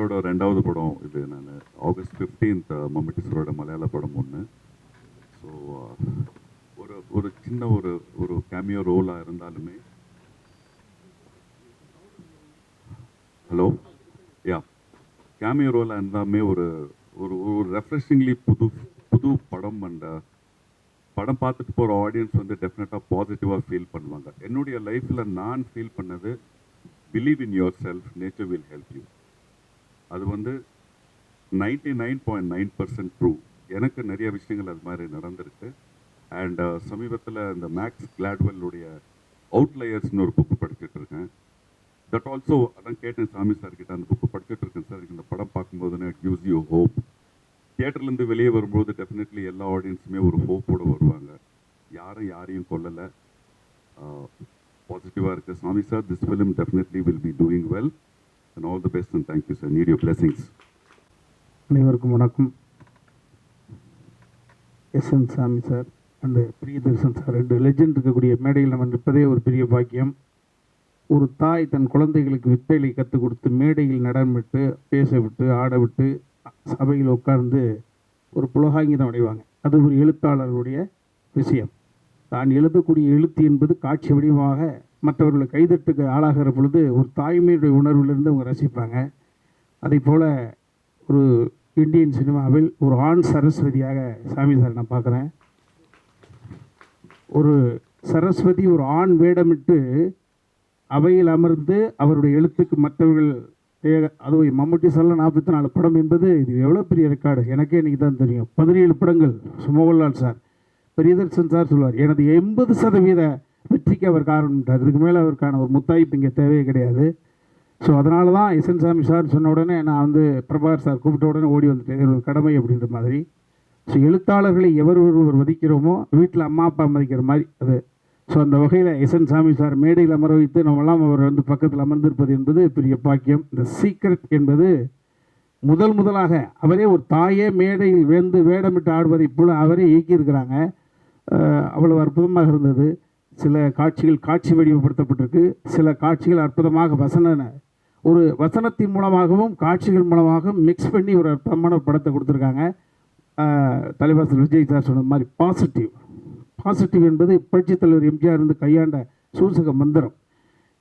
சாரோட ரெண்டாவது படம் இது நான் ஆகஸ்ட் ஃபிஃப்டீன்த் மம்மிட்டி சாரோட மலையாள படம் ஒன்று ஸோ ஒரு ஒரு சின்ன ஒரு ஒரு கேமியோ ரோலாக இருந்தாலுமே. ஹலோ யா கேமியோ ரோலாக இருந்தாலுமே ஒரு ஒரு ஒரு ரெஃப்ரெஷிங்லி புது புது படம் அண்ட் படம் பார்த்துட்டு போகிற ஆடியன்ஸ் வந்து டெஃபினட்டாக பாசிட்டிவாக ஃபீல் பண்ணுவாங்க. என்னுடைய லைஃப்பில் நான் ஃபீல் பண்ணது believe in yourself nature will help you அது வந்து ninety nine point nine percent true எனக்கு நிறைய விஷயங்கள் அது மாதிரி நடந்திருக்கு. அண்ட் uh, சமீபத்தில் இந்த மேக்ஸ் கிளாட்வெல்லுடைய அவுட்லயர்ஸ்னு ஒரு புக்கு படிச்சுட்டு இருக்கேன். தட் ஆல்சோ அதான் கேட்டேன் சாமி சார் கிட்ட. அந்த புக்கு படிச்சுட்டு இருக்கேன் சார் இந்த படம் பார்க்கும்போதுன்னு இட் கிவ்ஸ் யூ ஹோப் தியேட்டர்லேருந்து வெளியே வரும்போது டெஃபினெட்லி எல்லா ஆடியன்ஸுமே ஒரு ஹோப்போடு வருவாங்க. யாரும் யாரையும் கொல்லலை. பாசிட்டிவாக uh, இருக்குது Sami sir this film definitely will be doing well and all the best and thank you sir need you blessings அனைவருக்கும் வணக்கம். எஸ் என் சாமி சார் அந்த பிரியதர்சன் சார். ரெண்டு லெஜெண்ட் இருக்கக்கூடிய மேடையில் நம்ம நிற்பதே ஒரு பெரிய பாக்கியம். ஒரு தாய் தன் குழந்தைகளுக்கு வித்தைகளை கற்றுக் கொடுத்து மேடையில் நடமிட்டு பேச விட்டு ஆட விட்டு சபையில் உட்கார்ந்து ஒரு புலகாங்கிதம் அடைவாங்க. அது ஒரு எழுத்தாளருடைய விஷயம். தான் எழுதக்கூடிய எழுத்து என்பது காட்சி வடிவமாக மற்றவர்களை கைதட்டுக்கு ஆளாகிற பொழுது ஒரு தாய்மையுடைய உணர்விலிருந்து அவங்க ரசிப்பாங்க. அதே போல் ஒரு இந்தியன் சினிமாவில் ஒரு ஆண் சரஸ்வதியாக சாமி சார் நான் பார்க்குறேன். ஒரு சரஸ்வதி ஒரு ஆண் வேடமிட்டு அவையில் அமர்ந்து அவருடைய எழுத்துக்கு மற்றவர்கள் அதுவும் மம்முட்டி சொல்ல நாற்பத்தி நாலு படம் என்பது இது எவ்வளோ பெரிய ரெக்கார்டு எனக்கே இன்னைக்கு தான் தெரியும். பதினேழு படங்கள் சுமோகன்லால் சார் பிரியதர்ஷன் சார் சொல்வார் எனது எண்பது சதவீத வெற்றிக்கு அவர் காரணம்ட்டார் இதுக்கு மேலே அவருக்கான ஒரு முத்தாய்ப்பு இங்கே தேவையே கிடையாது. ஸோ அதனால தான் எஸ்என் சாமி சார் சொன்ன உடனே நான் வந்து பிரபாகர் சார் கூப்பிட்ட உடனே ஓடி வந்துட்டேன். ஒரு கடமை அப்படின்ற மாதிரி. ஸோ எழுத்தாளர்களை எவர் ஒருவர் மதிக்கிறோமோ வீட்டில் அம்மா அப்பா மதிக்கிற மாதிரி அது. ஸோ அந்த வகையில் எஸ்என் சாமி சார் மேடையில் அமர வைத்து நம்மளாம் அவர் வந்து பக்கத்தில் அமர்ந்திருப்பது என்பது பெரிய பாக்கியம். இந்த சீக்ரெட் என்பது முதல் முதலாக அவரே ஒரு தாயே மேடையில் வேந்து வேடமிட்டு ஆடுவதைப் போல் அவரே இயக்கியிருக்கிறாங்க. அவ்வளோ அவ்வளவு அற்புதமாக இருந்தது. சில காட்சிகள் காட்சி வடிவப்படுத்தப்பட்டிருக்கு. சில காட்சிகள் அற்புதமாக வசன ஒரு வசனத்தின் மூலமாகவும் காட்சிகள் மூலமாகவும் மிக்ஸ் பண்ணி ஒரு அற்புதமான ஒரு படத்தை கொடுத்துருக்காங்க. அஹ் தலைவாசல் விஜய் சார் சொன்ன மாதிரி பாசிட்டிவ் பாசிட்டிவ் என்பது புரட்சித் தலைவர் எம்ஜிஆர் இருந்து கையாண்ட சூசக மந்திரம்.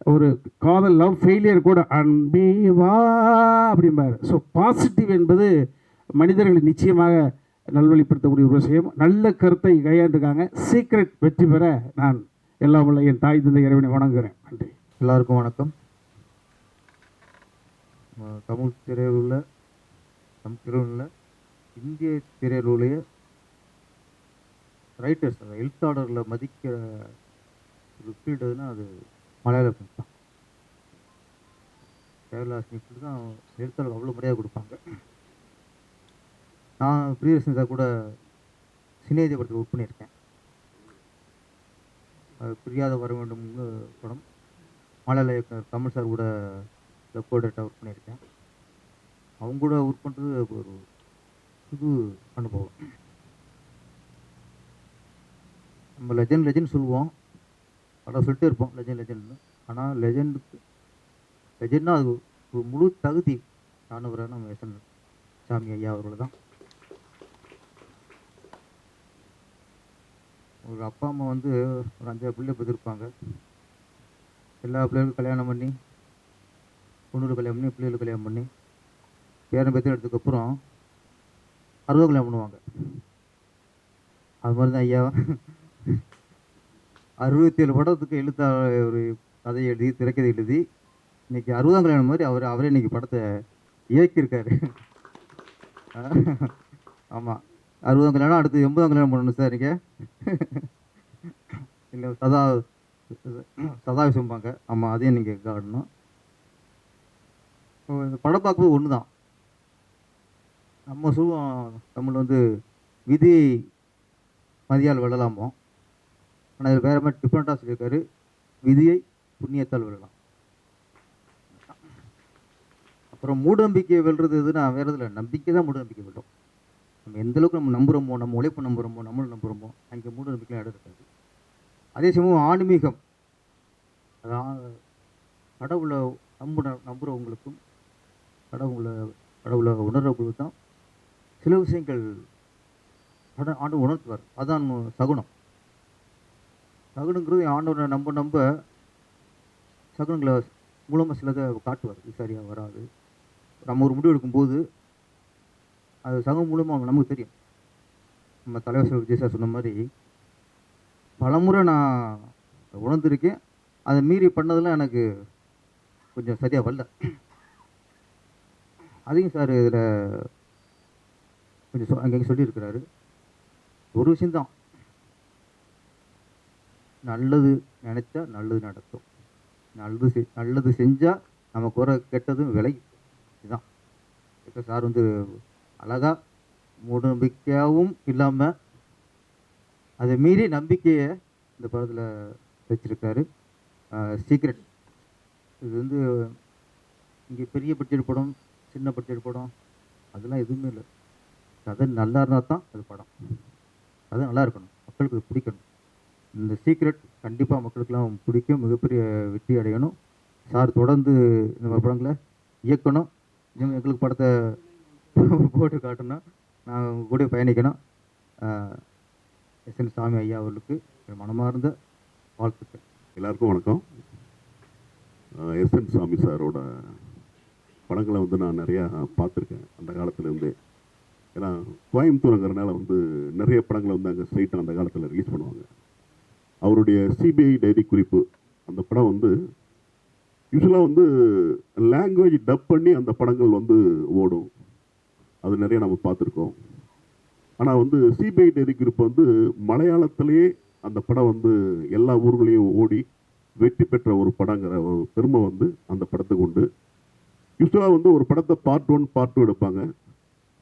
ஒரு காதல் லவ் ஃபெயிலியர் கூட அன்பே வா அப்படிம்பாரு. ஸோ பாசிட்டிவ் என்பது மனிதர்களை நிச்சயமாக நல்வழிப்படுத்தக்கூடிய ஒரு விஷயம். நல்ல கருத்தை கையாண்டுருக்காங்க. சீக்ரெட் வெற்றி பெற நான் எல்லாம் உள்ள என் தாய் தந்தை இறைவனை வணங்குகிறேன். நன்றி. எல்லாருக்கும் வணக்கம். தமிழ் திரையுள்ள நம் திரையுள்ள இந்திய திரையுடைய ரைட்டர்ஸ் அந்த எழுத்தாளர்களை மதிக்கிற ஒரு ஃபீல்டுனா அது மலையாள ஃபிலிம் தான். கேரளாஸ்மி ஃபீல்டு தான் எழுத்தாளர் அவ்வளோ மரியாதை கொடுப்பாங்க. நான் பிரியதர்ஷன் சார் கூட சினேஜ படத்தில் ஒர்க் பண்ணியிருக்கேன். அது பிரியாத வர வேண்டும் படம். மலையாள இயக்குனர் கமல் சார் கூட இந்த கோடேட்டாக ஒர்க் பண்ணியிருக்கேன். அவங்க கூட ஒர்க் பண்ணுறது ஒரு புது அனுபவம். நம்ம லெஜண்ட் லெஜண்ட் சொல்லுவோம். படம் சொல்லிட்டே இருப்போம் லெஜண்ட் லெஜண்ட்னு ஆனால் லெஜண்டுக்கு லெஜண்ட்னா அது ஒரு முழு தகுதி. ராணுவரான நம்ம எஸ்என் சாமி ஐயா அவர்கள் தான் ஒரு அப்பா அம்மா வந்து ஒரு அஞ்சாறு பிள்ளை பெற்றிருப்பாங்க. எல்லா பிள்ளைகளுக்கும் கல்யாணம் பண்ணி பொண்ணுக்கு கல்யாணம் பண்ணி பிள்ளைகளுக்கு கல்யாணம் பண்ணி பேரன் பெற்று எடுத்ததுக்கப்புறம் அறுபது கல்யாணம் பண்ணுவாங்க. அது மாதிரி தான் ஐயா. அறுபத்தி ஏழு படத்துக்கு எழுத்தாளர் ஒரு கதை எழுதி திரைக்கதை எழுதி இன்னைக்கு அறுபதாம் கல்யாணம் மாதிரி அவர் அவரே இன்னைக்கு படத்தை இயக்கியிருக்காரு. ஆமாம் அறுபதாம் கல்யாணம் அடுத்து எண்பதாம் கல்யாணம் பண்ணணும் சார் நீங்கள் இல்லை சதா சதாவிசம்பாங்க ஆமாம் அதையும் நீங்கள் காட்டணும். இப்போ இந்த படம் பார்க்கும்போது ஒன்று தான் நம்ம சொல்லுவோம் தமிழ் வந்து விதி மதியால் விழலாமோ ஆனால் இதில் வேறு மாதிரி டிஃப்ரெண்ட்டாக சொல்லியிருக்காரு. விதியை புண்ணியத்தால் விழலாம் அப்புறம் மூடநம்பிக்கை வெல்றது எதுனா வேறு இதில் நம்பிக்கை தான் மூடநம்பிக்கை வெல்லும். நம்ம எந்த அளவுக்கு நம்ம நம்புகிறோமோ நம்ம உழைப்பு நம்புகிறோமோ நம்மளும் நம்புகிறோமோ அங்கே மூடநம்பிக்கைலாம் இடம் இருக்காது. அதே சமயம் ஆன்மீகம். அதான் கடவுளை நம்புன நம்புகிறவங்களுக்கும் கடவுளை கடவுளை உணர்றவங்களுக்கு தான் சில விஷயங்கள் ஆண்டு ஆண்டு உணர்த்துவார். அதான் சகுனம். சகுனங்கிறது ஆண்டவனை நம்ப நம்ப சகுனங்களை மூலமாக சிலதை காட்டுவார். சரியாக வராது. நம்ம ஒரு முடிவு எடுக்கும்போது அது சங்கம் மூலமாக நமக்கு தெரியும். நம்ம தலைவர் சில விஜய் சார் சொன்ன மாதிரி பலமுறை நான் உணர்ந்திருக்கேன். அதை மீறி பண்ணதெல்லாம் எனக்கு கொஞ்சம் சரியாக வரல. அதையும் சார் இதில் கொஞ்சம் சொ அங்கே சொல்லியிருக்கிறாரு. ஒரு விஷயந்தான் நல்லது நினச்சா நல்லது நடக்கும். நல்லது செ நல்லது செஞ்சால் நமக்கு வர கெட்டதும் விலகி இதுதான். இப்போ சார் வந்து அழகாக மூட நம்பிக்கையாகவும் இல்லாமல் அதை மீறி நம்பிக்கையை இந்த படத்தில் வச்சுருக்காரு. சீக்ரெட் இது வந்து இங்கே பெரிய பட்ஜெட் படம் சின்ன பட்ஜெட் படம் அதெல்லாம் எதுவுமே இல்லை. கதை நல்லா இருந்தால் தான் அது படம். கதை நல்லா இருக்கணும். மக்களுக்கு அது பிடிக்கணும். இந்த சீக்ரெட் கண்டிப்பாக மக்களுக்கெல்லாம் பிடிக்கும். மிகப்பெரிய வெற்றி அடையணும். சார் தொடர்ந்து இந்த மாதிரி படங்களை இயக்கணும். எங்களுக்கு படத்தை போட்டு காட்டணும் நான் உங்க கூட பயணிக்கணும். எஸ் என் சாமி ஐயா அவர்களுக்கு மனமார்ந்த வாழ்த்துக்கள். எல்லாருக்கும் வணக்கம். எஸ் என் சாமி சாரோட படங்களை வந்து நான் நிறையா பார்த்துருக்கேன் அந்த காலத்துலேருந்தே. ஏன்னா கோயம்புத்தூருங்கிறனால வந்து நிறைய படங்களை வந்து அங்கே ஸ்ட்ரைட்டாக அந்த காலத்தில் ரிலீஸ் பண்ணுவாங்க. அவருடைய சிபிஐ டைரி குறிப்பு அந்த படம் வந்து யூஸ்வலாக வந்து லாங்குவேஜ் டப் பண்ணி அந்த படங்கள் வந்து ஓடும். அது நிறைய நம்ம பார்த்துருக்கோம் ஆனால் வந்து சிபிஐ டெரி குறிப்பு வந்து மலையாளத்திலேயே அந்த படம் வந்து எல்லா ஊர்களையும் ஓடி வெற்றி பெற்ற ஒரு படங்கிற ஒரு பெருமை வந்து அந்த படத்துக்கு உண்டு. யூஸ்வலாக வந்து ஒரு படத்தை பார்ட் ஒன் பார்ட் டூ எடுப்பாங்க.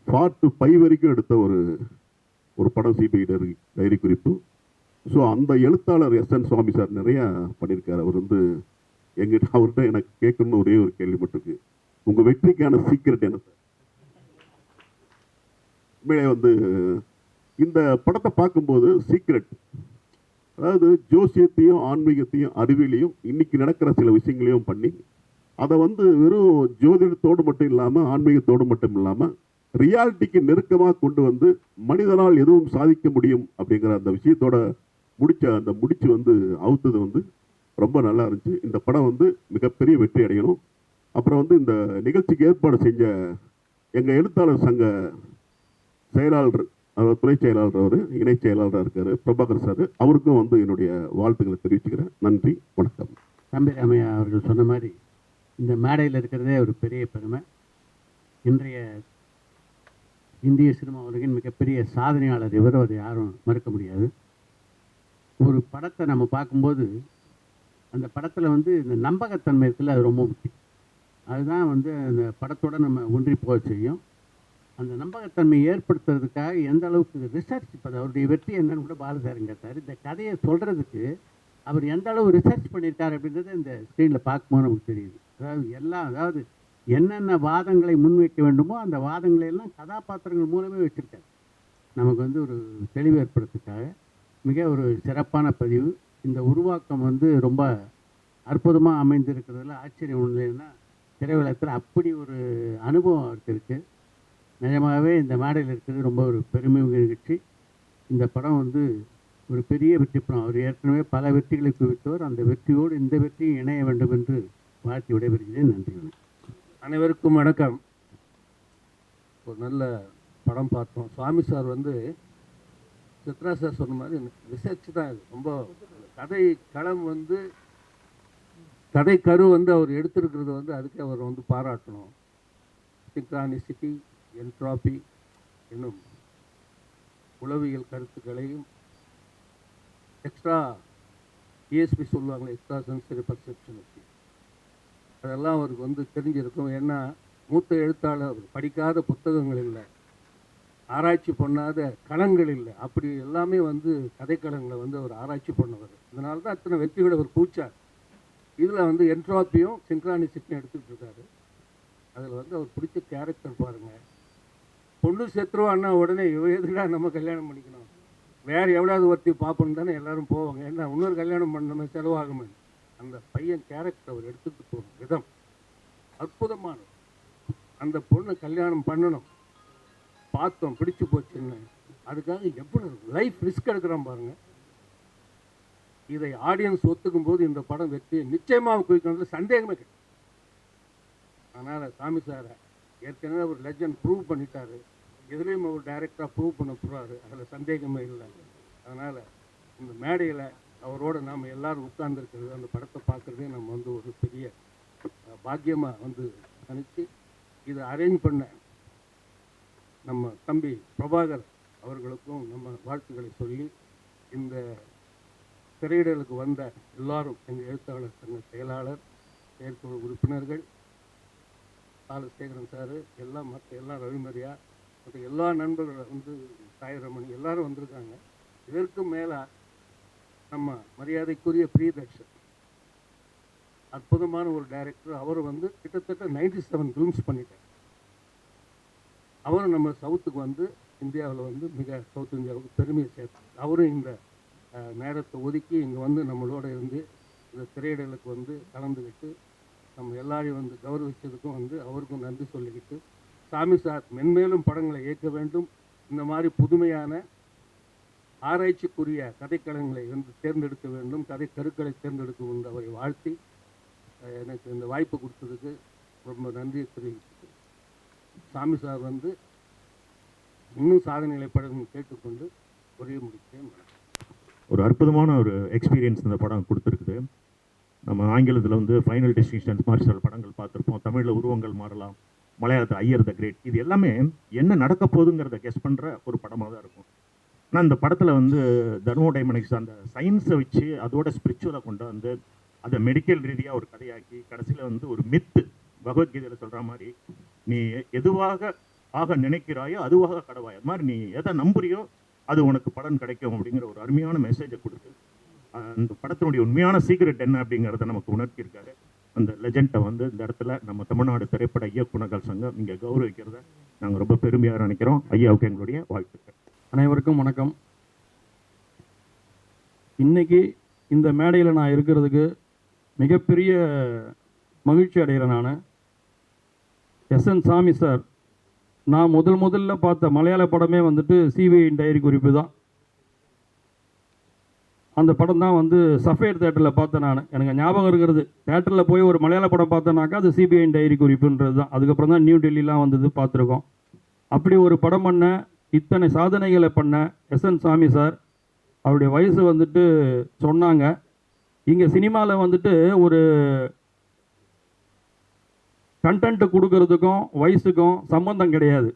பார்ட் ஃபைவ் வரைக்கும் எடுத்த ஒரு ஒரு படம் சிபிஐ டைரி டைரி குறிப்பு. ஸோ அந்த எழுத்தாளர் எஸ் என் சுவாமி சார் நிறையா பண்ணியிருக்காரு. அவர் வந்து எங்கிட்ட அவர்கிட்ட எனக்கு கேட்கணும்னு ஒரே ஒரு கேள்வி மட்டும் உங்கள் வெற்றிக்கான சீக்கிரட் என்ன சார் உண்மையிலே வந்து இந்த படத்தை பார்க்கும்போது சீக்ரெட் அதாவது ஜோசியத்தையும் ஆன்மீகத்தையும் அறிவியலையும் இன்னைக்கு நடக்கிற சில விஷயங்களையும் பண்ணி அதை வந்து வெறும் ஜோதிடத்தோடு மட்டும் இல்லாமல் ஆன்மீகத்தோடு மட்டும் இல்லாமல் ரியாலிட்டிக்கு நெருக்கமாக கொண்டு வந்து மனிதனால் எதுவும் சாதிக்க முடியும் அப்படிங்கிற அந்த விஷயத்தோட முடிச்ச அந்த முடிச்சு வந்து அவுத்தது வந்து ரொம்ப நல்லா இருந்துச்சு. இந்த படம் வந்து மிகப்பெரிய வெற்றி அடையணும். அப்புறம் வந்து இந்த நிகழ்ச்சிக்கு ஏற்பாடு செஞ்ச எங்கள் எழுத்தாளர் சங்க செயலாளர் அவர் துணை செயலாளர் அவர் இணை செயலாளராக இருக்கார் பிரபாகர் சார். அவருக்கும் வந்து என்னுடைய வாழ்த்துக்களை தெரிவிச்சுக்கிறேன். நன்றி வணக்கம். தம்பி ராமையா அவர்கள் சொன்ன மாதிரி இந்த மேடையில் இருக்கிறதே ஒரு பெரிய பெருமை. இன்றைய இந்திய சினிமா உலகின் மிகப்பெரிய சாதனையாளர் இவரும் அதை யாரும் மறுக்க முடியாது. ஒரு படத்தை நம்ம பார்க்கும்போது அந்த படத்தில் வந்து இந்த நம்பகத்தன்மை இருக்குல்ல அது ரொம்ப முக்கியம். அதுதான் வந்து அந்த படத்தோட நம்ம ஒன்றி போக செய்யும். அந்த நம்பகத்தன்மை ஏற்படுத்துறதுக்காக எந்த அளவுக்கு ரிசர்ச் இப்போ அவருடைய வெற்றி என்னன்னு கூட பாலசாரன் கேட்டார். இந்த கதையை சொல்கிறதுக்கு அவர் எந்த அளவு ரிசர்ச் பண்ணியிருக்கார் அப்படின்றது இந்த ஸ்க்ரீனில் பார்க்கும்போது நமக்கு தெரியுது. அதாவது எல்லாம் அதாவது என்னென்ன வாதங்களை முன்வைக்க வேண்டுமோ அந்த வாதங்களை எல்லாம் கதாபாத்திரங்கள் மூலமே வச்சுருக்காரு. நமக்கு வந்து ஒரு தெளிவு ஏற்படுறதுக்காக மிக ஒரு சிறப்பான பதிவு. இந்த உருவாக்கம் வந்து ரொம்ப அற்புதமாக அமைந்திருக்கிறதுல ஆச்சரியம் ஒன்று இல்லைன்னா திரையுலகத்தில் அப்படி ஒரு அனுபவம் அவருக்கு இருக்குது நிஜமாகவே இந்த மேடையில் இருக்கிறது ரொம்ப ஒரு பெருமை நிகழ்ச்சி இந்த படம் வந்து ஒரு பெரிய வெற்றி படம். அவர் ஏற்கனவே பல வெற்றிகளை குவித்தவர். அந்த வெற்றியோடு இந்த வெற்றியும் இணைய வேண்டும் என்று வாழ்த்தி விடைபெறுகிறேன். நன்றி அனைவருக்கும் வணக்கம். ஒரு நல்ல படம் பார்த்தோம். சுவாமி சார் வந்து சித்ரா சார் சொன்ன மாதிரி ரிசர்ச் தான் இது. ரொம்ப கதை களம் வந்து கதை கரு வந்து அவர் எடுத்திருக்கிறது வந்து அதுக்கு அவர் வந்து பாராட்டணும். சிங்க்ரானிசிட்டி என்ட்ராபி என்னும் உளவியல் கருத்துக்களையும் எக்ஸ்ட்ரா இஎஸ்பி சொல்லுவாங்களே எக்ஸ்ட்ரா சென்சரி பர்செப்ஷன் அதெல்லாம் அவருக்கு வந்து தெரிஞ்சிருக்கும். ஏன்னா மூத்த எழுத்தாளர் அவர் படிக்காத புத்தகங்கள் இல்லை. ஆராய்ச்சி பண்ணாத களங்கள் இல்லை. அப்படி எல்லாமே வந்து கதைக்களங்களை வந்து அவர் ஆராய்ச்சி பண்ணவர். இதனால தான் அத்தனை வெற்றிகளை அவர் கூச்சார் இதில் வந்து என்ட்ராப்பியும் சிங்க்ரானிசிட்டியும் எடுத்துக்கிட்டு இருக்காரு. அதில் வந்து அவர் பிடிச்ச கேரக்டர் பாருங்கள் பொண்ணு செத்துருவான்னா உடனே இவ எதுடா நம்ம கல்யாணம் பண்ணிக்கணும்? வேறு எவ்வளோது ஒருத்தி பார்ப்போன்னு தானே எல்லாரும் போவாங்க. ஏன்னா இன்னொரு கல்யாணம் பண்ண செலவாகுமே. அந்த பையன் கேரக்டர் அவர் எடுத்துகிட்டு போகும். விதம். அற்புதமானது அந்த பொண்ணை கல்யாணம் பண்ணணும். பார்த்தோம் பிடிச்சு போச்சுன்னு. அதுக்காக எவ்வளோ லைஃப் ரிஸ்க் எடுக்கிறான் பாருங்க. இதை ஆடியன்ஸ் ஒத்துக்கும் போது இந்த படம் வெற்றி நிச்சயமாக குறிக்கணும் சந்தேகமே கிடையாது. அதனால் சாமி சாரை ஏற்கனவே அவர் லெஜண்ட் ப்ரூவ் பண்ணிட்டாரு. எதுலேயும் அவர் டைரெக்டாக ப்ரூவ் பண்ண போகிறாரு அதில் சந்தேகமே இல்லை. அதனால் இந்த மேடையில் அவரோட நாம் எல்லாரும் உட்கார்ந்துருக்கிறது அந்த படத்தை பார்க்குறதே நம்ம வந்து ஒரு பெரிய பாக்கியமாக வந்து நினச்சி இதை அரேஞ்ச் பண்ண நம்ம தம்பி பிரபாகர் அவர்களுக்கும் நம்ம வாழ்த்துக்களை சொல்லி இந்த திரையிடலுக்கு வந்த எல்லாரும் எங்கள் எழுத்தாளர் சங்க செயலாளர் செயற்குழு உறுப்பினர்கள் பாலசேகரன் சார் எல்லாம் மற்ற எல்லாம் ரவிமரியா மற்ற எல்லா நண்பர்கள் வந்து சாயரமணி எல்லாரும் வந்திருக்காங்க. இதற்கும் மேலே நம்ம மரியாதைக்குரிய பிரியதர்ஷன் அற்புதமான ஒரு டைரக்டர் அவர் வந்து கிட்டத்தட்ட நைன்டி செவன் ஃபிலிம்ஸ் பண்ணிட்டார். அவரும் நம்ம சவுத்துக்கு வந்து இந்தியாவில் வந்து மிக சவுத் இந்தியாவுக்கு பெருமையை சேர்த்தார். அவரும் இந்த நேரத்தை ஒதுக்கி இங்கே வந்து நம்மளோட இருந்து இந்த திரையிடலுக்கு வந்து கலந்துக்கிட்டு நம்ம எல்லாரையும் வந்து கௌரவிச்சதுக்கும் வந்து அவருக்கும் நன்றி சொல்லிக்கிட்டு சாமி சார் மென்மேலும் படங்களை இயக்க வேண்டும். இந்த மாதிரி புதுமையான ஆராய்ச்சிக்குரிய கதைக்களங்களை வந்து தேர்ந்தெடுக்க வேண்டும். கதை கருக்களை தேர்ந்தெடுக்க வேண்டும் அவரை வாழ்த்தி எனக்கு இந்த வாய்ப்பு கொடுத்ததுக்கு ரொம்ப நன்றியை தெரிவித்து சாமி சார் வந்து இன்னும் சாதனைகளை படம் கேட்டுக்கொண்டு உரையை முடிக்கிறேன். ஒரு அற்புதமான ஒரு எக்ஸ்பீரியன்ஸ் இந்த படம் கொடுத்துருக்குது. நம்ம ஆங்கிலத்தில் வந்து ஃபைனல் டெஸ்டினேஷன்ஸ் மாதிரி சில படங்கள் பார்த்துருப்போம். தமிழில் உருவங்கள் மாறலாம் மலையாளத்தில் ஐயர் த கிரேட் இது எல்லாமே என்ன நடக்க போகுதுங்கிறத கெஸ் பண்ணுற ஒரு படமாக தான் இருக்கும். ஆனால் இந்த படத்தில் வந்து தர்மோ டைமனிக்ஸ் அந்த சயின்ஸை வச்சு அதோட ஸ்பிரிச்சுவலை கொண்டு வந்து அதை மெடிக்கல் ரீதியாக ஒரு கதையாக்கி கடைசியில் வந்து ஒரு மித்து பகவத்கீதையில் சொல்கிற மாதிரி நீ எதுவாக ஆக நினைக்கிறாயோ அதுவாக கடவாய். அது மாதிரி நீ எதை நம்புறியோ அது உனக்கு பலன் கிடைக்கும் அப்படிங்கிற ஒரு அருமையான மெசேஜை கொடுத்து அந்த படத்தினுடைய உண்மையான சீக்ரெட் என்ன அப்படிங்கிறத நமக்கு உணர்த்தியிருக்காரு. அந்த லெஜெண்டை வந்து இந்த இடத்துல நம்ம தமிழ்நாடு திரைப்பட இயக்குநர்கள் சங்கம் இங்கே கௌரவிக்கிறத நாங்கள் ரொம்ப பெருமையாக நினைக்கிறோம். ஐயாவுக்கு எங்களுடைய வாழ்த்துக்கள். அனைவருக்கும் வணக்கம். இன்றைக்கி இந்த மேடையில் நான் இருக்கிறதுக்கு மிகப்பெரிய மகிழ்ச்சி அடைகிறேன் நான். எஸ் என் சாமி சார் நான் முதல் முதல்ல பார்த்த மலையாள படமே வந்துட்டு சிபிஐ டைரி குறிப்பு தான். அந்த படம் தான் வந்து சஃபேர் தேட்டரில் பார்த்தேன் நான். எனக்கு ஞாபகம் இருக்கிறது. தேட்டரில் போய் ஒரு மலையாள படம் பார்த்தேனாக்கா அது சிபிஐ டைரி குறிப்புன்றது தான். அதுக்கப்புறம் தான் நியூ டெல்லிலாம் வந்தது பார்த்துருக்கோம். அப்படி ஒரு படம் பண்ண இத்தனை சாதனைகளை பண்ண எஸ் என் சாமி சார் அவருடைய வயசு வந்துட்டு சொன்னாங்க. இங்கே சினிமாவில் வந்துட்டு ஒரு கண்டென்ட்டு கொடுக்கறதுக்கும் வயசுக்கும் சம்மந்தம் கிடையாது.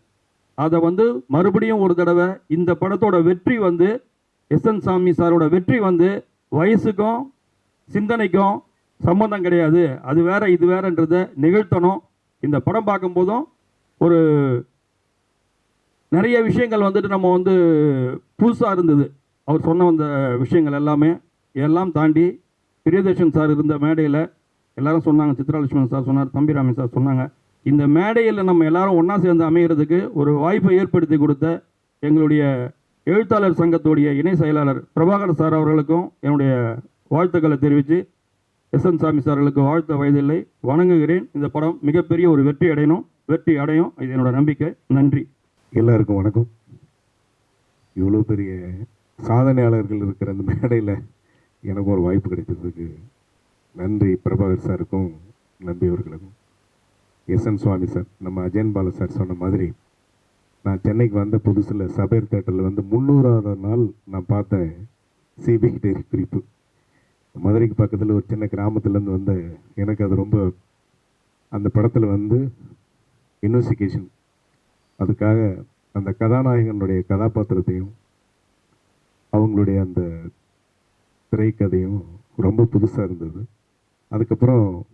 அதை வந்து மறுபடியும் ஒரு தடவை இந்த படத்தோட வெற்றி வந்து எஸ் என் சாமி சாரோட வெற்றி வந்து வயசுக்கும் சிந்தனைக்கும் சம்மந்தம் கிடையாது. அது வேற இது வேறன்றதை நிகழ்த்தணும். இந்த படம் பார்க்கும்போதும் ஒரு நிறைய விஷயங்கள் வந்துட்டு நம்ம வந்து புதுசாக இருந்தது. அவர் சொன்ன அந்த விஷயங்கள் எல்லாமே எல்லாம் தாண்டி பிரியதர்ஷன் சார் இருந்த மேடையில் எல்லாரும் சொன்னாங்க சித்ராலட்சுமன் சார் சொன்னார் தம்பிராமன் சார் சொன்னாங்க. இந்த மேடையில் நம்ம எல்லாரும் ஒன்றா சேர்ந்து அமைகிறதுக்கு ஒரு வாய்ப்பை ஏற்படுத்தி கொடுத்த எங்களுடைய எழுத்தாளர் சங்கத்துடைய இணை செயலாளர் பிரபாகர் சார் அவர்களுக்கும் என்னுடைய வாழ்த்துக்களை தெரிவித்து எஸ் என் சாமி சார்களுக்கு வாழ்த்த வயதில்லை. வணங்குகிறேன். இந்த படம் மிகப்பெரிய ஒரு வெற்றி அடையணும். வெற்றி அடையும். இது என்னோட நம்பிக்கை. நன்றி. எல்லாருக்கும் வணக்கம். இவ்வளோ பெரிய சாதனையாளர்கள் இருக்கிற அந்த மேடையில் எனக்கு ஒரு வாய்ப்பு கிடைச்சதுக்கு நன்றி பிரபாகர் சாருக்கும் நம்பி அவர்களுக்கும். எஸ் என் சுவாமி சார் நம்ம அஜயன் பாலு சார் சொன்ன மாதிரி நான் சென்னைக்கு வந்த புதுசில் சபேர் தேட்டரில் வந்து முந்நூறாவது நாள் நான் பார்த்தேன் சிபிஐ டைரி குறிப்பு. மதுரைக்கு பக்கத்தில் ஒரு சின்ன கிராமத்துலேருந்து வந்த எனக்கு அது ரொம்ப அந்த படத்தில் வந்து இன்வெஸ்டிகேஷன் அதுக்காக அந்த கதாநாயகனுடைய கதாபாத்திரத்தையும் அவங்களுடைய அந்த திரைக்கதையும் ரொம்ப புதுசாக இருந்தது. அதுக்கப்புறம்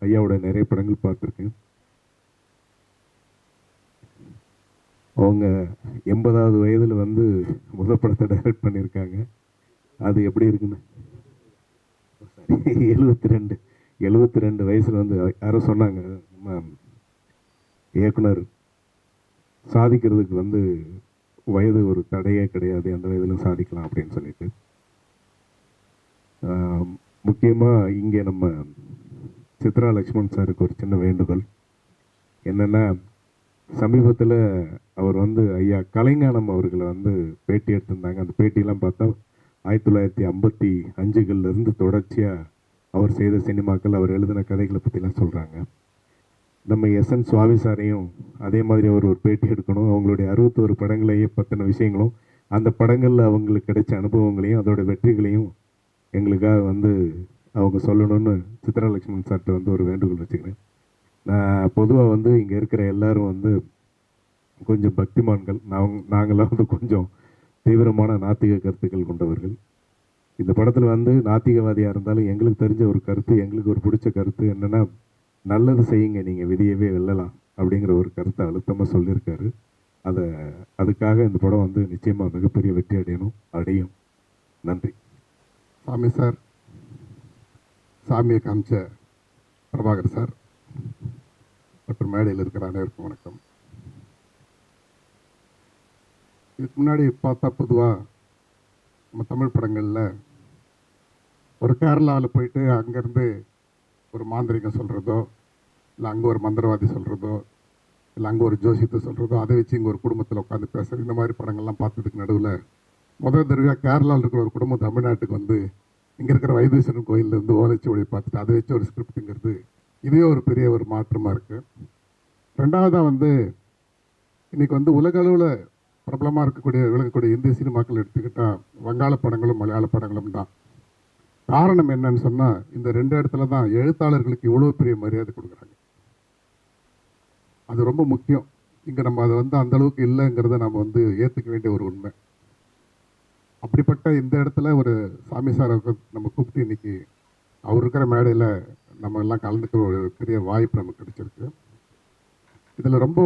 ஐயாவோட நிறைய படங்கள் பார்த்துருக்கேன். அவங்க எண்பதாவது வயதில் வந்து முதல் படத்தை டைரக்ட் பண்ணியிருக்காங்க. அது எப்படி இருக்குன்னு? சாரி எழுபத்தி ரெண்டு எழுபத்தி ரெண்டு வயசில் வந்து யாரோ சொன்னாங்க. நம்ம இயக்குனர் சாதிக்கிறதுக்கு வந்து வயது ஒரு தடையே கிடையாது. எந்த வயதிலும் சாதிக்கலாம் அப்படின்னு சொல்லிட்டு. முக்கியமாக இங்கே நம்ம சித்ரா லக்ஷ்மண் சாருக்கு ஒரு சின்ன வேண்டுகோள். என்னென்னா சமீபத்தில் அவர் வந்து ஐயா கலைஞானம் அவர்களை வந்து பேட்டி எடுத்திருந்தாங்க. அந்த பேட்டியெல்லாம் பார்த்தா ஆயிரத்தி தொள்ளாயிரத்தி ஐம்பத்தி அஞ்சுகள்லேருந்து தொடர்ச்சியாக அவர் செய்த சினிமாக்கள் அவர் எழுதின கதைகளை பற்றிலாம் சொல்கிறாங்க நம்ம எஸ் என் சுவாமி சாரையும் அதே மாதிரி அவர் ஒரு பேட்டி எடுக்கணும். அவங்களுடைய அறுபத்தோரு படங்களையும் பற்றின விஷயங்களும் அந்த படங்களில் அவங்களுக்கு கிடைச்ச அனுபவங்களையும் அதோட வெற்றிகளையும் எங்களுக்காக வந்து அவங்க சொல்லணும்னு சித்ரா லக்ஷ்மண் சார்கிட்ட வந்து ஒரு வேண்டுகோள் வச்சுக்கிறேன். பொதுவாக வந்து இங்கே இருக்கிற எல்லாரும் வந்து கொஞ்சம் பக்திமான்கள். நான் நாங்களாம் வந்து கொஞ்சம் தீவிரமான நாத்திக கருத்துக்கள் கொண்டவர்கள். இந்த படத்தில் வந்து நாத்திகவாதியாக இருந்தாலும் எங்களுக்கு தெரிஞ்ச ஒரு கருத்து எங்களுக்கு ஒரு பிடிச்ச கருத்து என்னென்னா நல்லது செய்யுங்க நீங்கள் விதியவே வெல்லலாம் அப்படிங்கிற ஒரு கருத்தை அழுத்தமாக சொல்லியிருக்காரு. அதை அதுக்காக இந்த படம் வந்து நிச்சயமாக மிகப்பெரிய வெற்றி அடையணும் அடையும். நன்றி. சாமி சார். சாமியை காமிச்ச பிரபாகர் சார். மற்றும் மேடையில் இருக்கிற அனைவருக்கும் வணக்கம். இதுக்கு முன்னாடி பார்த்தா பொதுவாக நம்ம தமிழ் படங்களில் ஒரு கேரளாவில் போயிட்டு அங்கேருந்து ஒரு மாந்திரிகம் சொல்கிறதோ இல்லை அங்கே ஒரு மந்திரவாதி சொல்கிறதோ இல்லை அங்கே ஒரு ஜோசியத்தை சொல்கிறதோ அதை வச்சு இங்கே ஒரு குடும்பத்தில் உட்காந்து பேசுகிறது இந்த மாதிரி படங்கள்லாம் பார்த்ததுக்கு நடுவில் முதல் தடவையாக கேரளாவில் இருக்கிற ஒரு குடும்பம் தமிழ்நாட்டுக்கு வந்து இங்கே இருக்கிற வைத்தீஸ்வரன் கோயிலேருந்து ஓலைச்சுவடியை பார்த்துட்டு அதை வச்சு ஒரு ஸ்கிரிப்ட்டுங்கிறது இதே ஒரு பெரிய ஒரு மாற்றமாக இருக்குது ரெண்டாவதாக வந்து இன்றைக்கி வந்து உலக அளவில் பிரபலமாக இருக்கக்கூடிய விளக்கக்கூடிய இந்திய சினிமாக்கள் எடுத்துக்கிட்டால் வங்காள படங்களும் மலையாள படங்களும் தான். காரணம் என்னன்னு சொன்னால் இந்த ரெண்டு இடத்துல தான் எழுத்தாளர்களுக்கு இவ்வளோ பெரிய மரியாதை கொடுக்குறாங்க. அது ரொம்ப முக்கியம். இங்கே நம்ம அதை வந்து அந்த அளவுக்கு இல்லைங்கிறத நம்ம வந்து ஏற்றுக்க வேண்டிய ஒரு உண்மை. அப்படிப்பட்ட இந்த இடத்துல ஒரு சாமி சாரை நம்ம கூப்பிட்டு இன்னைக்கு அவர் இருக்கிற மேடையில் நம்ம எல்லாம் கலந்துக்கிற ஒரு பெரிய வாய்ப்பு நமக்கு கிடைச்சிருக்கு. இதில் ரொம்ப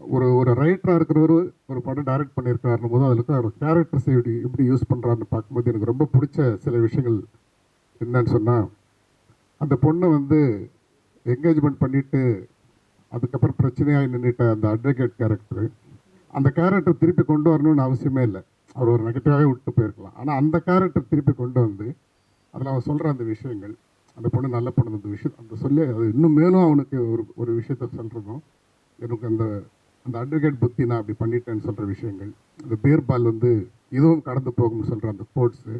ஒரு ஒரு ரைட்டராக இருக்கிறவர் ஒரு படம் டைரக்ட் பண்ணியிருக்காருன்னு போது அதில் இருக்கிற கேரக்டர்ஸ் எப்படி எப்படி யூஸ் பண்ணுறாருன்னு பார்க்கும்போது எனக்கு ரொம்ப பிடிச்ச சில விஷயங்கள் என்னன்னு சொன்னால் அந்த பொண்ணை வந்து என்கேஜ்மெண்ட் பண்ணிவிட்டு அதுக்கப்புறம் பிரச்சனையாகி நின்றுட்ட அந்த அட்வொகேட் கேரக்டர் அந்த கேரக்டர் திருப்பி கொண்டு வரணும்னு அவசியமே இல்லை. அவர் ஒரு நெகட்டிவாகவே விட்டு போயிருக்கலாம். ஆனால் அந்த கேரக்டர் திருப்பி கொண்டு வந்து அதில் அவன் சொல்கிற அந்த விஷயங்கள் அந்த பொண்ணு நல்ல பொண்ணு அந்த விஷயம் அந்த சொல்லி அது இன்னும் மேலும் அவனுக்கு ஒரு ஒரு விஷயத்த சொல்கிறதும் எனக்கு அந்த அந்த அட்வொகேட் புத்தி நான் அப்படி பண்ணிட்டேன்னு சொல்கிற விஷயங்கள் அந்த பேர்பால் வந்து இதுவும் கடந்து போகும்னு சொல்கிற அந்த ஸ்போர்ட்ஸு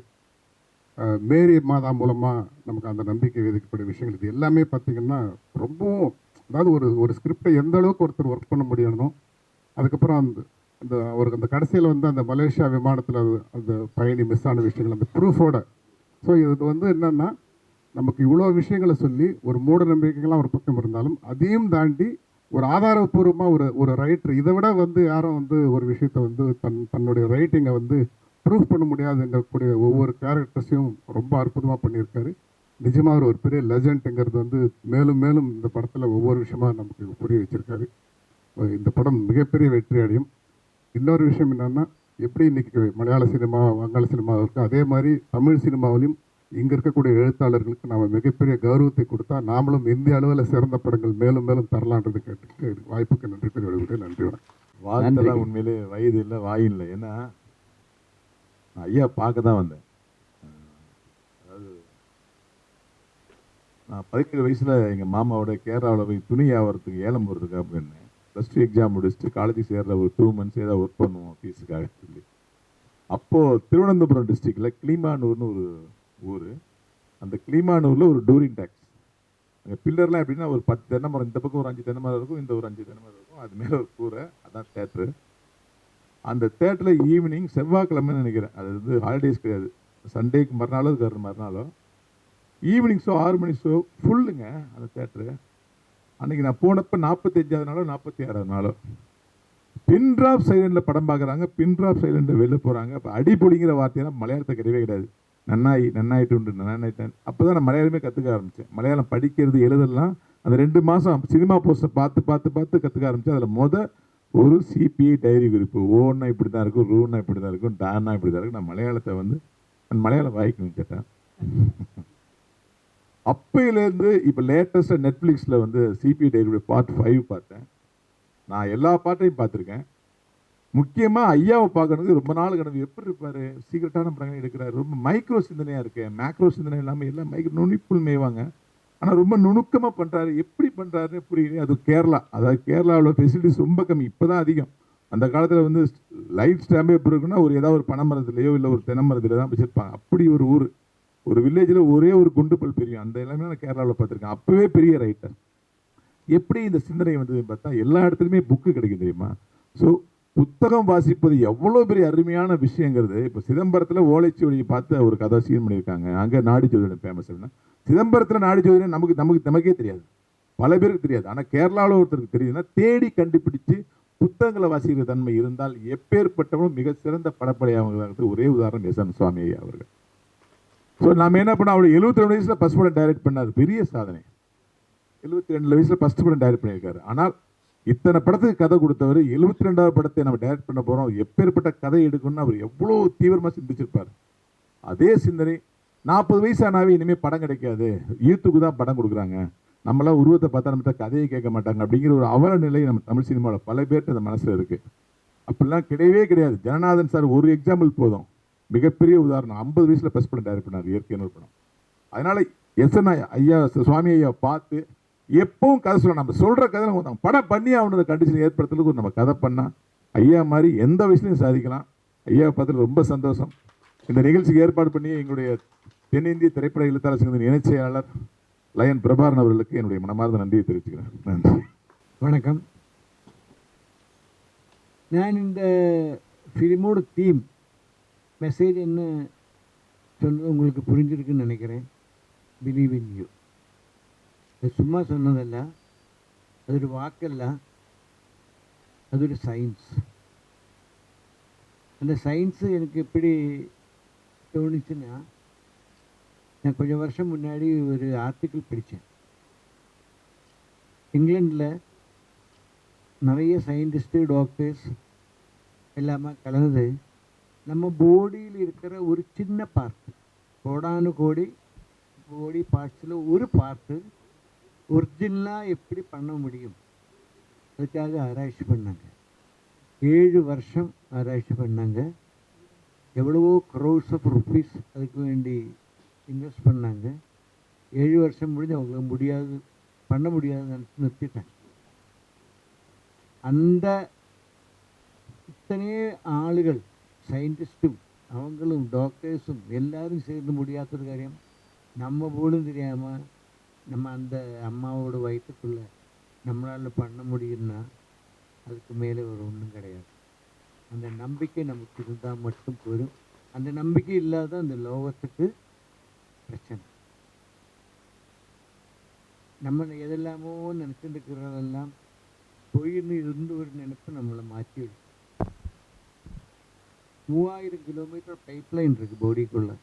மேரி மாதா மூலமாக நமக்கு அந்த நம்பிக்கை விதிக்கப்பட்ட விஷயங்கள் இது எல்லாமே பார்த்திங்கன்னா ரொம்பவும் அதாவது ஒரு ஒரு ஸ்கிரிப்டை எந்த அளவுக்கு ஒருத்தர் ஒர்க் பண்ண முடியணும் அதுக்கப்புறம் அந்த அந்த அவருக்கு அந்த கடைசியில் வந்து அந்த மலேசியா விமானத்தில் அந்த பயணி மிஸ் ஆன விஷயங்கள் அந்த ப்ரூஃபோட ஸோ இது வந்து என்னென்னா நமக்கு இவ்வளோ விஷயங்களை சொல்லி ஒரு மூட நம்பிக்கைகள்லாம் ஒரு பக்கம் இருந்தாலும் அதையும் தாண்டி ஒரு ஆதாரபூர்வமாக ஒரு ஒரு ரைட்டர் இதை விட வந்து யாரும் வந்து ஒரு விஷயத்த வந்து தன் தன்னுடைய ரைட்டிங்கை வந்து ப்ரூஃப் பண்ண முடியாதுங்கக்கூடிய ஒவ்வொரு கேரக்டர்ஸையும் ரொம்ப அற்புதமாக பண்ணியிருக்காரு. நிஜமாக ஒரு ஒரு பெரிய லெஜண்ட்டுங்கிறது வந்து மேலும் மேலும் இந்த படத்தில் ஒவ்வொரு விஷயமா நமக்கு புரிய வச்சுருக்காரு. இந்த படம் மிகப்பெரிய வெற்றி அடையும். இன்னொரு விஷயம் என்னென்னா எப்படி இன்றைக்கி மலையாள சினிமா வங்காள சினிமா இருக்கோ அதே மாதிரி தமிழ் சினிமாவிலையும் இங்கே இருக்கக்கூடிய எழுத்தாளர்களுக்கு நாம் மிகப்பெரிய கௌரவத்தை கொடுத்தா நாமளும் இந்திய அளவில் சிறந்த படங்கள் மேலும் மேலும் தரலான்றது கேட்டு வாய்ப்புக்கு நன்றி கூறி விடுகிறேன் நன்றி வணக்கம். வாழ்த்தெல்லாம் உண்மையிலே வயது இல்லை வாய் இல்லை. ஏன்னா நான் ஐயா பார்க்க தான் வந்தேன். அதாவது நான் பதினேழு வயசில் எங்கள் மாமாவோட கேரளாவில் போய் துணி ஆகிறதுக்கு ஏலம் போகிறதுக்காக போயிருந்தேன். ப்ளஸ் டூ எக்ஸாம் முடிச்சுட்டு காலேஜுக்கு சேர்ற ஒரு டூ மந்த்ஸ் ஏதாவது ஒர்க் பண்ணுவோம் ஃபீஸுக்காக சொல்லி அப்போது திருவனந்தபுரம் டிஸ்ட்ரிக்டில் கிளிமானூர்னு ஒரு ஊர். அந்த கிளிமானூரில் ஒரு டூரிங் டேக்ஸ் அங்கே பில்லர்லாம் எப்படின்னா ஒரு பத்து தென்னை மரம் இந்த பக்கம் ஒரு அஞ்சு தென்னை மரம் இருக்கும் இந்த ஒரு அஞ்சு தென்னை மரம் இருக்கும். அது மேலே ஒரு கூரை அதான் தேட்ரு அந்த தேட்டரில் ஈவினிங் செவ்வாய்க்கிழமைன்னு நினைக்கிறேன். அது வந்து ஹாலிடேஸ் கிடையாது. சண்டேக்கு மறுநாளோ அதுக்கு மறுநாளோ. ஈவினிங் ஷோ ஆறு மணி ஷோ ஃபுல்லுங்க அந்த தேட்ரு அன்றைக்கி நான் போனப்போ நாற்பத்தஞ்சாவது நாளோ நாற்பத்தி ஆறாவது நாளோ. பின் ட்ராப் சைலண்டில் படம் பார்க்குறாங்க. பின் ட்ராப் சைலண்டில் வெளில போகிறாங்க அப்போ அடிப்பொடிங்கிற வார்த்தையெல்லாம் மலையாளத்தை கிடையவே கிடையாது. நன்னாயி நன்னாயிட்டு உண்டு நன்னாயிட்டேன். அப்போ தான் நான் மலையாளமே கற்றுக்க ஆரம்பித்தேன் மலையாளம் படிக்கிறது எழுதலாம் அந்த ரெண்டு மாதம் சினிமா போஸ்டர் பார்த்து பார்த்து பார்த்து கற்றுக்க ஆரம்பித்தேன் அதில் மொதல் ஒரு சிபிஐ டைரி குறிப்பு. ஓன்னா இப்படி தான் இருக்கும் ரூன்னா இப்படி தான் இருக்கும் டான்னா இப்படி தான் இருக்கும். நான் மலையாளத்தை வந்து நான் மலையாளம் வாய்க்கணும் கேட்டேன். அப்பையிலேருந்து இப்போ லேட்டஸ்ட்டாக நெட்ஃப்ளிக்ஸில் வந்து சிபிஐ டைரி பார்ட் ஃபைவ் பார்த்தேன். நான் எல்லா பாட்டையும் பார்த்துருக்கேன். முக்கியமாக ஐயாவை பார்க்கறது ரொம்ப நாள் கிடந்து எப்படி இருப்பார்? சீக்கிரட்டான படங்கள் எடுக்கிறாரு. ரொம்ப மைக்ரோ சிந்தனையாக இருக்கு. மேக்ரோ சிந்தனை இல்லாமல் எல்லாம் மைக்ரோ நுணுப்புள் மேய்வாங்க. ஆனால் ரொம்ப நுணுக்கமாக பண்ணுறாரு எப்படி பண்ணுறாருன்னு புரியல. அது கேரளா. அதாவது கேரளாவில் ஃபெசிலிட்டிஸ் ரொம்ப கம்மி. இப்போ தான் அதிகம். அந்த காலத்தில் வந்து லைட் ஸ்டாம்பே எப்படி இருக்குன்னா ஒரு ஏதாவது ஒரு பனை மரத்துலையோ இல்லை ஒரு தென்னை மரத்துல தான் வச்சுருப்பாங்க. அப்படி ஒரு ஊர். ஒரு வில்லேஜில் ஒரே ஒரு குண்டுப்பல் பெரியும் அந்த எல்லாமே நான் கேரளாவில் பார்த்துருக்கேன். அப்போவே பெரிய ரைட்டர் எப்படி இந்த சிந்தனை வந்ததுன்னு பார்த்தா எல்லா இடத்துலையுமே புக்கு கிடைக்கும் தெரியுமா? ஸோ புத்தகம் வாசிப்பது எவ்வளோ பெரிய அருமையான விஷயங்கிறது. இப்போ சிதம்பரத்தில் ஓலைச்சுவடியை பார்த்து ஒரு கதை சீன் பண்ணியிருக்காங்க. அங்கே நாடி ஜோதிடம் ஃபேமஸ் அப்படின்னா சிதம்பரத்தில் நாடி நமக்கு நமக்கு நமக்கே தெரியாது. பல பேருக்கு தெரியாது. ஆனால் கேரளாவில் ஒருத்தருக்கு தெரியுதுன்னா தேடி கண்டுபிடிச்சு புத்தகங்களை வாசிக்கிற தன்மை இருந்தால் எப்பேற்பட்டவனும் மிக சிறந்த படப்படையாளர்களுக்கு ஒரே உதாரணம் எஸ். என். சுவாமி ஐயா அவர்கள். ஸோ நம்ம என்ன பண்ணோம்? அவர் எழுபத்தி ரெண்டு வயசில் ஃபஸ்ட் படம் டைரக்ட் பண்ணார். பெரிய சாதனை. எழுபத்தி ரெண்டு வயசில் ஃபஸ்ட் படம் டைரக்ட் பண்ணியிருக்காரு. ஆனால் இத்தனை படத்துக்கு கதை கொடுத்தவர் எழுபத்தி ரெண்டாவது படத்தை நம்ம டைரக்ட் பண்ண போகிறோம் எப்பேற்பட்ட கதை எடுக்கணும்னு அவர் எவ்வளோ தீவிரமாக சிந்திச்சிருப்பார். அதே சிந்தனை நாற்பது வயசானாவே இனிமேல் படம் கிடைக்காது. யூத்துக்கு தான் படம் கொடுக்குறாங்க. நம்மளாம் உருவத்தை பார்த்தா நம்மகிட்ட கதையை கேட்க மாட்டாங்க அப்படிங்கிற ஒரு அவல நிலை நம்ம தமிழ் சினிமாவில் பல பேர்கிட்ட அந்த மனசில் இருக்குது அப்படிலாம் கிடையவே கிடையாது. ஜனநாதன் சார் ஒரு எக்ஸாம்பிள் போதும். மிகப்பெரிய உதாரணம் ஐம்பது வயசில் ஃபஸ்ட் படம் டைரக்ட் பண்ணார் இயற்கையான ஒரு படம். அதனால் எஸ்என் ஐயா சுவாமி ஐயா பார்த்து எப்பவும் கதை சொல்ல நம்ம சொல்கிற கதை நம்ம படம் பண்ணி அவனோட கண்டிஷன் ஏற்படுத்துறதுக்கு நம்ம கதை பண்ணால் ஐயா மாதிரி எந்த விஷயத்தையும் சாதிக்கலாம். ஐயாவை பார்த்துட்டு ரொம்ப சந்தோஷம். இந்த நிகழ்ச்சிக்கு ஏற்பாடு பண்ணி எங்களுடைய தென்னிந்திய திரைப்பட எழுத்தாளர் சங்கத்தின் இணைச் செயலாளர் லயன் பிரபாரன் அவர்களுக்கு என்னுடைய மனமார்ந்த நன்றியை தெரிவிச்சுக்கிறேன். நன்றி. வணக்கம். நான் இந்த ஃபிலிமோட தீம் மெசேஜ் என்ன சொன்னது உங்களுக்கு புரிஞ்சிருக்குன்னு நினைக்கிறேன். பிலீவ் இன் யூ அது சும்மா சொன்னதல்ல. அது ஒரு வாக்கல்ல அது ஒரு சயின்ஸ் அந்த சயின்ஸு எனக்கு எப்படி தோணுச்சுன்னா நான் கொஞ்சம் வருஷம் முன்னாடி ஒரு ஆர்டிக்கிள் படித்தேன் இங்கிலாண்டில் நிறைய சயின்டிஸ்ட்டு டாக்டர்ஸ் எல்லாமே கலந்து நம்ம பாடியில் இருக்கிற ஒரு சின்ன பார்ட்டு கோடானு கோடி பாடி பார்ட்ஸில் ஒரு பார்ட்டு ஒரிஜினலாக எப்படி பண்ண முடியும்? அதுக்காக ஆராய்ச்சி பண்ணாங்க. ஏழு வருஷம் ஆராய்ச்சி பண்ணாங்க. எவ்வளவோ க்ரோஸ் ஆஃப் ருப்பீஸ் அதுக்கு வேண்டி இன்வெஸ்ட் பண்ணாங்க. ஏழு வருஷம் முடிஞ்சு அவங்களுக்கு முடியாது பண்ண முடியாதுன்னு நினச்சி நிறுத்திட்டாங்க. அந்த இத்தனையே ஆளுகள் சயின்டிஸ்ட்டும் அவங்களும் டாக்டர்ஸும் எல்லாரும் சேர்ந்து முடியாத ஒரு காரியம். நம்ம போலும் தெரியாமல் நம்ம அந்த அம்மாவோட வயிற்றுக்குள்ளே நம்மளால் பண்ண முடியும்னா அதுக்கு மேலே ஒரு ஒன்றும் கிடையாது. அந்த நம்பிக்கை நமக்கு இருந்தால் மட்டும் போதும். அந்த நம்பிக்கை இல்லாத அந்த லோகத்துக்கு பிரச்சனை. நம்ம எதெல்லாமோ நினச்சிட்டு இருக்கிறதெல்லாம் பொய்ன்னு இருந்து ஒரு நினைப்பு நம்மளை மாற்றி விடும். மூவாயிரம் கிலோமீட்டர் பைப்லைன் இருக்குது பாடிக்குள்ளே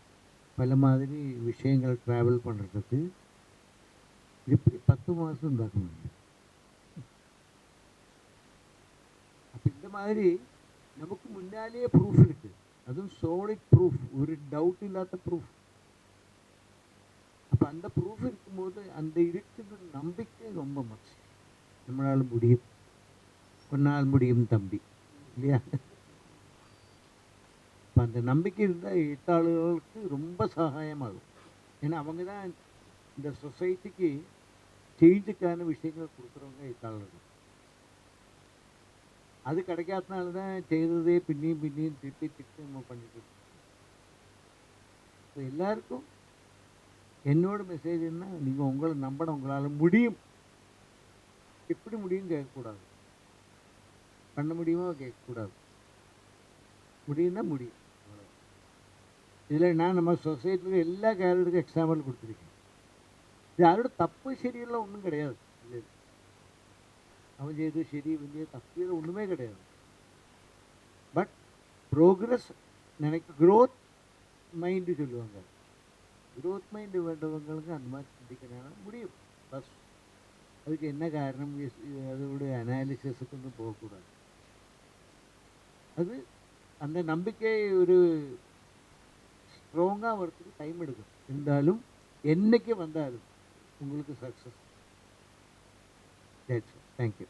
பல மாதிரி விஷயங்கள் ட்ராவல் பண்ணுறதுக்கு எப்படி பத்து மாதம் இருந்தாக்க முடியும் அப்போ இந்த மாதிரி நமக்கு முன்னாலேயே ப்ரூஃப் இருக்குது அதுவும் சோலிட் ப்ரூஃப் ஒரு டவுட் இல்லாத ப்ரூஃப் அப்போ அந்த ப்ரூஃப் இருக்கும்போது அந்த இருக்கிற நம்பிக்கை ரொம்ப மச்சு நம்மளால் முடியும். ஒரு முடியும் தம்பி. இல்லையா? இப்போ அந்த நம்பிக்கை இருந்தால் எழுத்தாளர்களுக்கு ரொம்ப சகாயமாகும். ஏன்னா அவங்க தான் இந்த சொசைட்டிக்கு சேஞ்சுக்கான விஷயங்கள் கொடுக்குறவங்க இத்தாளர்கள் அது கிடைக்காதனால தான் செய்ததே பின்னியும் பின்னியும் திருப்பி திருப்பி நம்ம பண்ணிட்டு இருக்கோம். இப்போ எல்லாருக்கும் என்னோட மெசேஜ் என்ன நீங்கள் உங்களை நம்பணும் உங்களால் முடியும். எப்படி முடியும் கேட்கக்கூடாது. பண்ண முடியுமோ கேட்கக்கூடாது. முடியும்னா முடியும். இதில் நான் நம்ம சொசைட்டியில் எல்லா கேரக்டருக்கும் எக்ஸாம்பிள் கொடுத்துருக்கேன். யாரோட தப்பு சரியெல்லாம் ஒன்றும் கிடையாது. அவன் செய்து சரி இவன் செய்து தப்பு ஒன்றுமே கிடையாது. பட் ப்ரோக்ரஸ் நினைக்க க்ரோத் மைண்டு சொல்லுவாங்க. க்ரோத் மைண்டு வேண்டவங்களுக்கு அந்த மாதிரி சிந்திக்கிறனால முடியும். பஸ் அதுக்கு என்ன காரணம்? அதோட அனாலிசிஸுக்கு ஒன்றும் போகக்கூடாது. அது அந்த நம்பிக்கை ஒரு ஸ்ட்ராங்காக வரத்துக்கு டைம் எடுக்கும். இருந்தாலும் என்றைக்கு வந்தாலும் உங்களுக்கு சக்ஸஸ் தேங்க்யூ